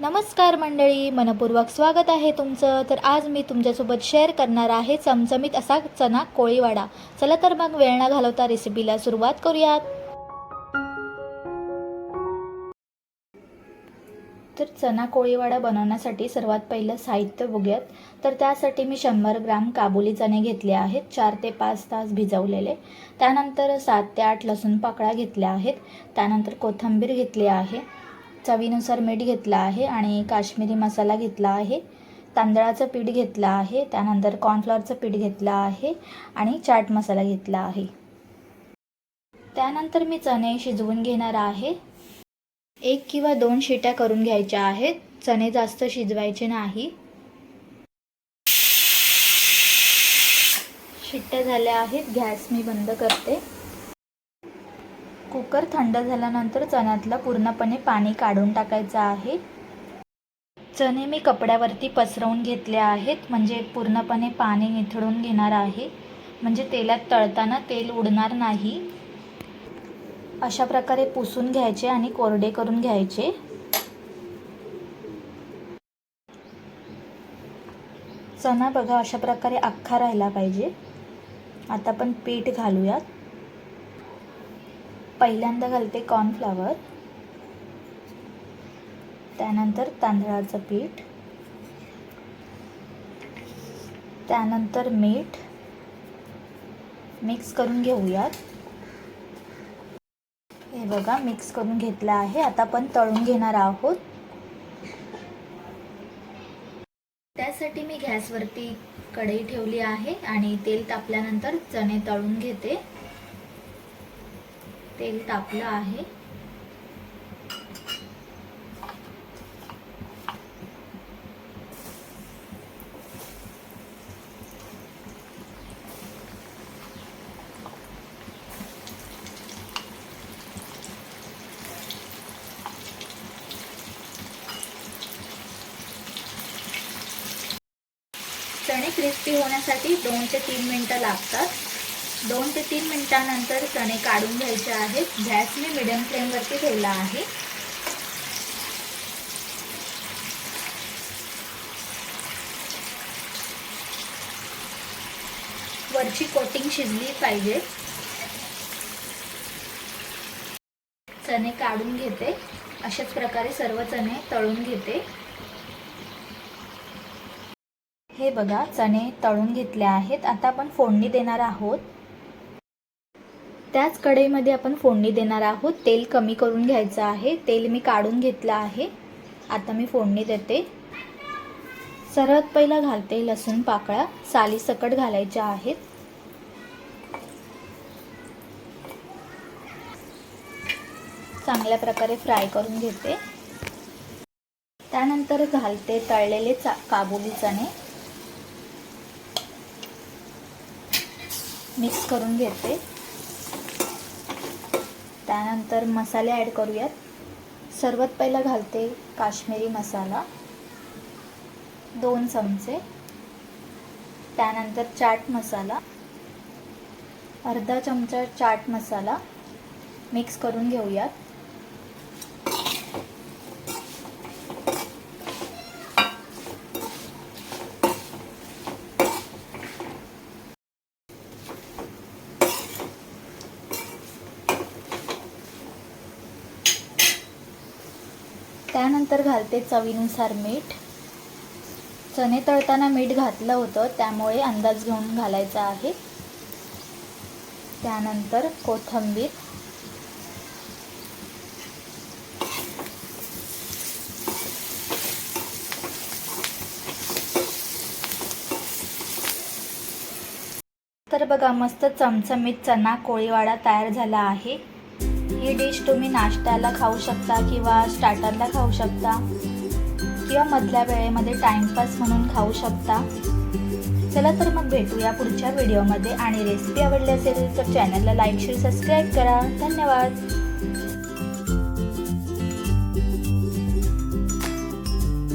नमस्कार मंडळी मनपूर्वक स्वागत आहे तुमचं. तर आज मी तुमच्यासोबत शेअर करणार आहे चमचमीत असा चना कोळीवाडा. चला तर मग वेळ न घालवता रेसिपीला सुरुवात करूयात. तर चना कोळीवाडा बनवण्यासाठी सर्वात पहिलं साहित्य बघूयात. तर त्यासाठी मी शंभर ग्राम काबुली चणे घेतले आहेत. चार ते पाच तास भिजवलेले. त्यानंतर सात ते आठ लसूण पाकळ्या घेतल्या आहेत. त्यानंतर कोथिंबीर घेतली आहे. चवीनुसार मीठ घेतलं आहे आणि काश्मीरी मसाला घेतला आहे. तांदळाचं पीठ घेतलं आहे. त्यानंतर कॉर्नफ्लॉवरचं पीठ घेतलं आहे आणि चाट मसाला घेतला आहे. त्यानंतर मी चणे शिजवून घेणार आहे. एक किंवा दोन शिट्या करून घ्यायच्या आहेत. चणे जास्त शिजवायचे नाही. शिट्ट्या झाल्या आहेत. गॅस मी बंद करते. कुकर थंड झाल्यानंतर चण्यातलं पूर्णपणे पाणी काढून टाकायचं आहे. चणे मी कपड्यावरती पसरवून घेतले आहेत म्हणजे पूर्णपणे पाणी निथळून घेणार आहे. म्हणजे तेलात तळताना तेल उडणार नाही. अशा प्रकारे पुसून घ्यायचे आणि कोरडे करून घ्यायचे. चणा बघा अशा प्रकारे अख्खा राहिला पाहिजे. आता आपण पीठ घालूयात. पहिल्यांदा घालते कॉर्नफ्लावर त्यानंतर तांदळाचं पीठ. त्यानंतर मीठ. मिक्स करून घेऊयात. हे बघा मिक्स करून घेतलं आहे. आता आपण तळून घेणार आहोत. त्यासाठी मी गॅसवरती कढई ठेवली आहे आणि तेल तापल्यानंतर चणे तळून घेते. तेल तापलं आहे. चणे क्रिस्पी होण्यासाठी दोन ते तीन मिनटं लागतात. दोन ते तीन मिनटानंतर चणे काढून घ्यायचे आहेत. गॅस मी मिडियम फ्लेमवरती ठेवला आहे. वरची कोटिंग शिजली पाहिजे. चणे काढून घेते. अशाच प्रकारे सर्व चणे तळून घेते. हे बघा चणे तळून घेतले आहेत. आता आपण फोडणी देणार आहोत. त्याच कढईमध्ये आपण फोडणी देणार आहोत. तेल कमी करून घ्यायचं आहे. तेल मी काढून घेतलं आहे. आता मी फोडणी देते. सर्वात पहिला घालते लसूण पाकळ्या. साली सकट घालायच्या आहेत. चांगल्या प्रकारे फ्राय करून घेते. त्यानंतर घालते तळलेले चा काबुली चणे. मिक्स करून घेते. त्यानंतर मसाले ॲड करूयात. सर्वात पहिला घालते काश्मीरी मसाला. दोन चमचे. त्यानंतर चाट मसाला. अर्धा चमचा चाट मसाला. मिक्स करून घेऊयात. त्यानंतर घालते चवीनुसार मीठ. चणे तळताना मीठ घातलं होतं त्यामुळे अंदाज घेऊन घालायचा आहे. त्यानंतर कोथिंबीर. तर बघा मस्त चमचमीत चना कोळीवाडा तयार झाला आहे. ही डिश तुम्ही नाश्त्याला खाऊ शकता किंवा स्टार्टरला खाऊ शकता किंवा मधल्या वेळेमध्ये टाइमपास म्हणून खाऊ शकता. चला तर मग भेटूया पुढच्या व्हिडिओमध्ये आणि रेसिपी आवडली असेल तर चॅनलला लाईक शेअर सबस्क्राईब करा. धन्यवाद.